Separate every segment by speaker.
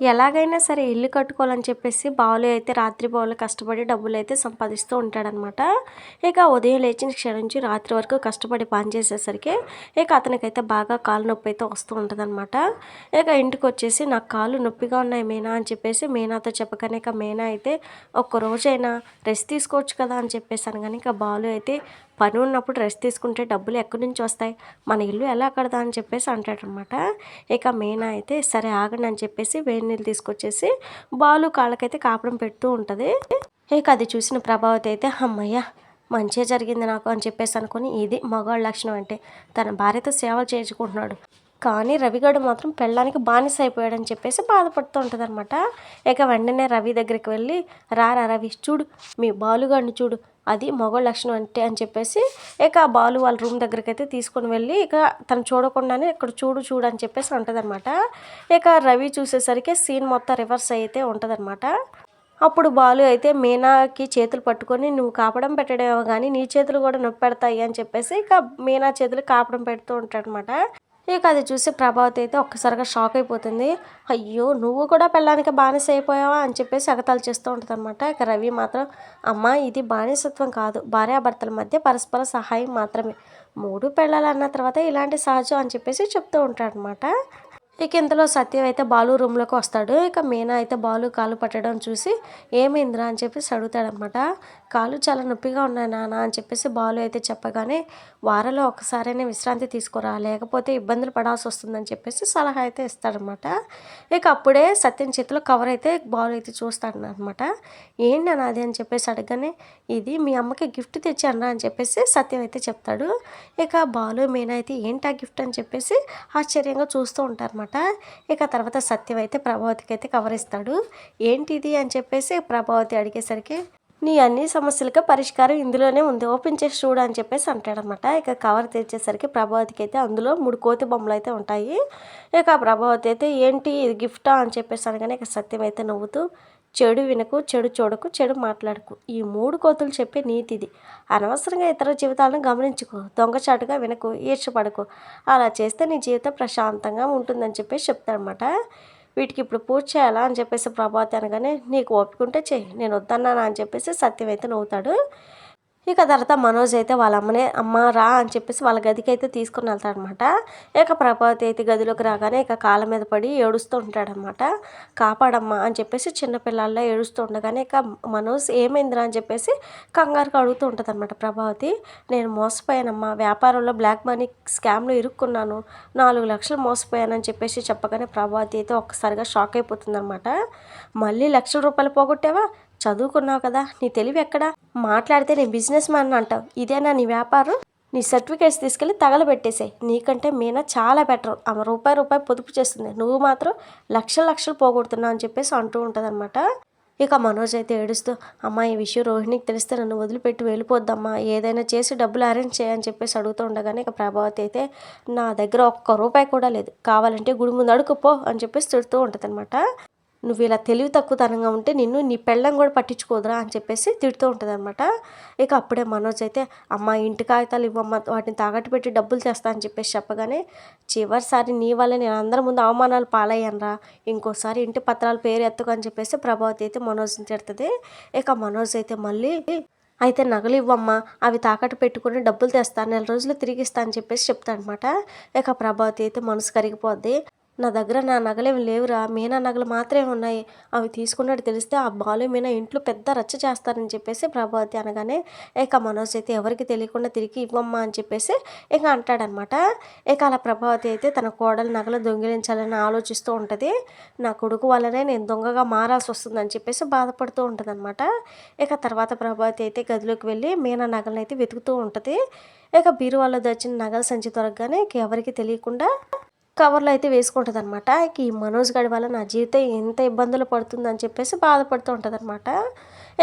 Speaker 1: ఎలాగైనా సరే ఇల్లు కట్టుకోవాలని చెప్పేసి బావులు అయితే రాత్రి బావులు కష్టపడి డబ్బులు అయితే సంపాదిస్తూ ఉంటాడనమాట. ఇక ఉదయం లేచిన క్షణం నుంచి రాత్రి వరకు కష్టపడి పని చేసేసరికి ఇక అతనికైతే బాగా కాలు నొప్పి అయితే వస్తూ ఉంటుందన్నమాట ఇక ఇంటికి వచ్చేసి నాకు కాళ్ళు నొప్పిగా ఉన్నాయి మీనా అని చెప్పేసి మీనాతో చెప్పగానే ఇక మీనా అయితే ఒక్క రోజైనా రెస్ట్ తీసుకోవచ్చు కదా అని చెప్పేసాను కానీ ఇక బాలు అయితే పని ఉన్నప్పుడు రెస్ట్ తీసుకుంటే డబ్బులు ఎక్కడి నుంచి వస్తాయి? మన ఇల్లు ఎలా కడదా అని చెప్పేసి అంటాడనమాట. ఇక మీనా అయితే సరే ఆగండి అని చెప్పేసి వేడి నీళ్ళు తీసుకొచ్చేసి బాలు కాళ్ళకైతే కాపడం పెడుతూ ఉంటుంది. ఇక అది చూసిన ప్రభావతి అయితే అమ్మయ్య మంచిగా జరిగింది నాకు అని చెప్పేసి అనుకుని ఇది మగవాళ్ళ లక్షణం అంటే తన భార్యతో సేవలు చేయించుకుంటున్నాడు. కానీ రవిగాడు మాత్రం పెళ్ళడానికి బానిస అయిపోయాడని చెప్పేసి బాధపడుతూ ఉంటుంది అనమాట ఇక వెంటనే రవి దగ్గరికి వెళ్ళి రారా రవి చూడు మీ బాలుగాడిని చూడు. అది మగవాళ్ళ లక్షణం అంటే అని చెప్పేసి ఇక ఆ బాలు వాళ్ళ రూమ్ దగ్గరికి అయితే తీసుకొని వెళ్ళి ఇక తను చూడకుండానే ఇక్కడ చూడు చూడు అని చెప్పేసి ఉంటుందన్నమాట ఇక రవి చూసేసరికి సీన్ మొత్తం రివర్స్ అయితే ఉంటుందన్నమాట. అప్పుడు బాలు అయితే మీనాకి చేతులు పట్టుకొని నువ్వు కాపడం పెట్టడేమో కానీ నీ చేతులు కూడా నొప్పి పెడతాయి అని చెప్పేసి ఇక మీనా చేతులు కాపడం పెడుతూ ఉంటాడనమాట ఇక అది చూసి ప్రభావతి అయితే ఒక్కసారిగా షాక్ అయిపోతుంది. అయ్యో నువ్వు కూడా పెళ్ళానికి బానిస అయిపోయావా అని చెప్పేసి ఎగతాలు చేస్తూ ఉంటుంది అనమాట ఇక రవి మాత్రం అమ్మ ఇది బానిసత్వం కాదు. భార్యాభర్తల మధ్య పరస్పర సహాయం మాత్రమే. మూడు పెళ్ళాలన్న తర్వాత ఇలాంటి సహజం అని చెప్పేసి చెప్తూ ఉంటాడనమాట ఇక ఇంతలో సత్యం అయితే బాలు రూమ్లోకి వస్తాడు. ఇక మీనా అయితే బాలు కాలు పట్టడం చూసి ఏమైందిరా? అని చెప్పేసి అడుగుతాడనమాట కాలు చాలా నొప్పిగా ఉన్నాయి నాన్న అని చెప్పేసి బాలు అయితే చెప్పగానే వారంలో ఒకసారైనా విశ్రాంతి తీసుకురా లేకపోతే ఇబ్బందులు పడాల్సి వస్తుందని చెప్పేసి సలహా అయితే ఇస్తాడనమాట ఇక అప్పుడే సత్యం చేతిలో కవర్ అయితే బాలు అయితే చూస్తాడనమాట ఏంటి అన్న అది? అని చెప్పేసి అడగగానే ఇది మీ అమ్మకి గిఫ్ట్ తెచ్చాను అని చెప్పేసి సత్యం అయితే చెప్తాడు. ఇక బాలు మీనా అయితే ఏంటి ఆ గిఫ్ట్? అని చెప్పేసి ఆశ్చర్యంగా చూస్తూ ఉంటారన్నమాట. ఇక తర్వాత సత్యం అయితే ప్రభావతికి అయితే కవర్ ఇస్తాడు ఏంటిది అని చెప్పేసి ప్రభావతి అడిగేసరికి నీ అన్ని సమస్యలకు పరిష్కారం ఇందులోనే ఉంది. ఓపెన్ చేసి చూడు అని చెప్పేసి అంటాడనమాట. ఇక కవర్ తెచ్చేసరికి ప్రభావతికి అయితే అందులో మూడు కోతి బొమ్మలు అయితే ఉంటాయి. ఇక ఆ ప్రభావతి అయితే ఏంటి ఇది గిఫ్టా అని చెప్పేసి అనగానే ఇక సత్యం అయితే నవ్వుతూ చెడు వినకు చెడు చూడకు చెడు మాట్లాడకు. ఈ మూడు కోతులు చెప్పే నీతి ఇది అనవసరంగా ఇతర జీవితాలను గమనించుకో దొంగచాటుగా వినకు ఈర్చపడకు అలా చేస్తే నీ జీవితం ప్రశాంతంగా ఉంటుందని చెప్పేసి చెప్తాడనమాట. వీటికి ఇప్పుడు పూజ చేయాలా అని చెప్పేసి ప్రభావతి అనగానే నీకు ఒప్పుకుంటే చెయ్యి నేను వద్దన్నానా? అని చెప్పేసి సత్యం అయితే నవ్వుతాడు. ఇక తర్వాత మనోజ్ అయితే వాళ్ళ అమ్మనే అమ్మ రా అని చెప్పేసి వాళ్ళ గదికి అయితే తీసుకుని వెళ్తాడనమాట. ఇక ప్రభావతి అయితే గదిలోకి రాగానే ఇక కాళ్ళ మీద పడి ఏడుస్తూ ఉంటాడనమాట. కాపాడమ్మా అని చెప్పేసి చిన్నపిల్లల్లో ఏడుస్తూ ఉండగానే ఇక మనోజ్ ఏమైందిరా అని చెప్పేసి కంగారుగా అడుగుతూ ఉంటుంది అనమాట ప్రభావతి. నేను మోసపోయానమ్మా వ్యాపారంలో బ్లాక్ మనీ స్కామ్లో ఇరుక్కున్నాను నాలుగు లక్షలు మోసపోయానని చెప్పేసి చెప్పగానే ప్రభావతి అయితే ఒక్కసారిగా షాక్ అయిపోతుందన్నమాట. మళ్ళీ లక్షల రూపాయలు పోగొట్టావా? చదువుకున్నావు కదా నీ తెలివి ఎక్కడ? మాట్లాడితే నీ బిజినెస్ మ్యాన్ అంటావు. ఇదేనా నీ వ్యాపారం? నీ సర్టిఫికేట్స్ తీసుకెళ్ళి తగలబెట్టేసాయి. నీకంటే మీనా చాలా బెటర్ ఆమె రూపాయి రూపాయి పొదుపు చేస్తుంది. నువ్వు మాత్రం లక్షల లక్షలు పోగొడుతున్నావు అని చెప్పేసి అంటూ ఉంటుందన్నమాట. ఇక మనోజ్ అయితే ఏడుస్తూ అమ్మా ఈ విషయం రోహిణికి తెలిస్తే నన్ను వదిలిపెట్టి వెళ్ళిపోద్దమ్మా. ఏదైనా చేసి డబ్బులు అరేంజ్ చేయని చెప్పేసి అడుగుతూ ఉండగానే ఇక ప్రభావతి అయితే నా దగ్గర ఒక్క రూపాయి కూడా లేదు. కావాలంటే గుడి ముందు అడుగుపో అని చెప్పేసి తిడుతూ ఉంటుంది నువ్వు ఇలా తెలివి తక్కువతనంగా ఉంటే నిన్ను నీ పెళ్ళం కూడా పట్టించుకోదురా అని చెప్పేసి తిడుతూ ఉంటుంది అనమాట ఇక అప్పుడే మనోజ్ అయితే అమ్మ ఇంటి కాగితాలు ఇవ్వమ్మ వాటిని తాగట్టు పెట్టి డబ్బులు చేస్తా అని చెప్పేసి చెప్పగానే చివరిసారి నీ వల్ల నేను అందరి ముందు అవమానాలు పాలయ్యానరా. ఇంకోసారి ఇంటి పత్రాలు పేరు ఎత్తుకు అని చెప్పేసి ప్రభావతి అయితే మనోజ్ని తిడుతుంది. ఇక మనోజ్ అయితే మళ్ళీ అయితే నగలు ఇవ్వమ్మా అవి తాకట్టు పెట్టుకుని డబ్బులు తెస్తాను నెల రోజులు తిరిగిస్తా అని చెప్పేసి చెప్తానమాట ఇక ప్రభావతి అయితే మనసు కరిగిపోద్ది. నా దగ్గర నా నగలేమి లేవురా మీనా నగలు మాత్రమే ఉన్నాయి. అవి తీసుకున్నట్టు తెలిస్తే ఆ బాలు మీనా ఇంట్లో పెద్ద రచ్చ చేస్తారని చెప్పేసి ప్రభావతి అనగానే ఇక మనోజ్ అయితే ఎవరికి తెలియకుండా తిరిగి ఇవ్వమ్మా అని చెప్పేసి ఇక అంటాడనమాట. ఇక అలా ప్రభావతి అయితే తన కోడలు నగలు దొంగిలించాలని ఆలోచిస్తూ ఉంటుంది. నా కొడుకు వల్లనే నేను దొంగగా మారాల్సి వస్తుందని చెప్పేసి బాధపడుతూ ఉంటుంది అనమాట ఇక తర్వాత ప్రభావతి అయితే గదిలోకి వెళ్ళి మీనా నగలను అయితే వెతుకుతూ ఉంటుంది. ఇక బీరువాలో దచ్చిన నగల సంచి దొరకగానే ఇక ఎవరికి తెలియకుండా కవర్లో అయితే వేసుకుంటుంది అనమాట ఈ మనోజ్ గడి వల్ల నా జీవితం ఎంత ఇబ్బందులు పడుతుందని చెప్పేసి బాధపడుతూ ఉంటుంది అనమాట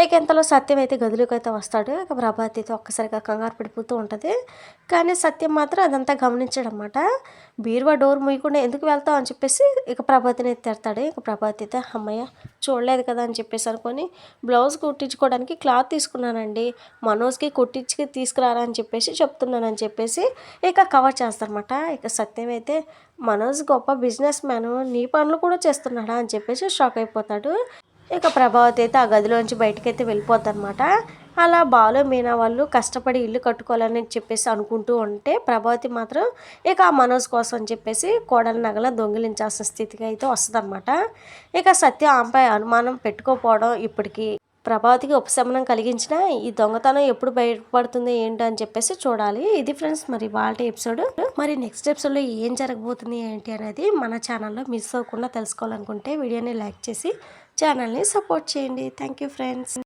Speaker 1: ఇక ఇంతలో సత్యం అయితే గదిలోకి అయితే వస్తాడు. ఇక ప్రభాతి అయితే ఒక్కసారిగా కంగారు పడిపోతూ ఉంటుంది. కానీ సత్యం మాత్రం అదంతా గమనించాడు అనమాట బీరువా డోర్ మూయకుండా ఎందుకు వెళ్తావు అని చెప్పేసి ఇక ప్రభాతిని అయితే తిడతాడు. ఇక ప్రభాతి అయితే అమ్మయ్య చూడలేదు కదా అని చెప్పేసి అనుకొని బ్లౌజ్ కుట్టించుకోవడానికి క్లాత్ తీసుకున్నానండి. మనోజ్కి కుట్టించి తీసుకురారా అని చెప్పేసి చెప్తున్నానని చెప్పేసి ఇక కవర్ చేస్తారనమాట. ఇక సత్యం అయితే మనోజ్ గొప్ప బిజినెస్ మ్యాన్ నీ పనులు కూడా చేస్తున్నాడా అని చెప్పేసి షాక్ అయిపోతాడు. ఇక ప్రభావతి అయితే ఆ గదిలోంచి బయటకైతే వెళ్ళిపోద్ది అనమాట అలా బాలు మీనా వాళ్ళు కష్టపడి ఇల్లు కట్టుకోవాలని చెప్పేసి అనుకుంటూ ఉంటే ప్రభావతి మాత్రం ఇక ఆ మనోజ్ కోసం అని చెప్పేసి కోడల నగల దొంగిలించాల్సిన స్థితికి అయితే వస్తుందన్నమాట. ఇక సత్య ఆమెపై అనుమానం పెట్టుకోపోవడం ఇప్పటికీ ప్రభావతికి ఉపశమనం కలిగించిన ఈ దొంగతనం ఎప్పుడు బయటపడుతుంది ఏంటి అని చెప్పేసి చూడాలి. ఇది ఫ్రెండ్స్ మరి వాళ్ళ ఎపిసోడ్. మరి నెక్స్ట్ ఎపిసోడ్లో ఏం జరగబోతుంది ఏంటి అనేది మన ఛానల్లో మిస్ అవ్వకుండా తెలుసుకోవాలనుకుంటే వీడియోని లైక్ చేసి ఛానల్ని సపోర్ట్ చేయండి. Thank you friends.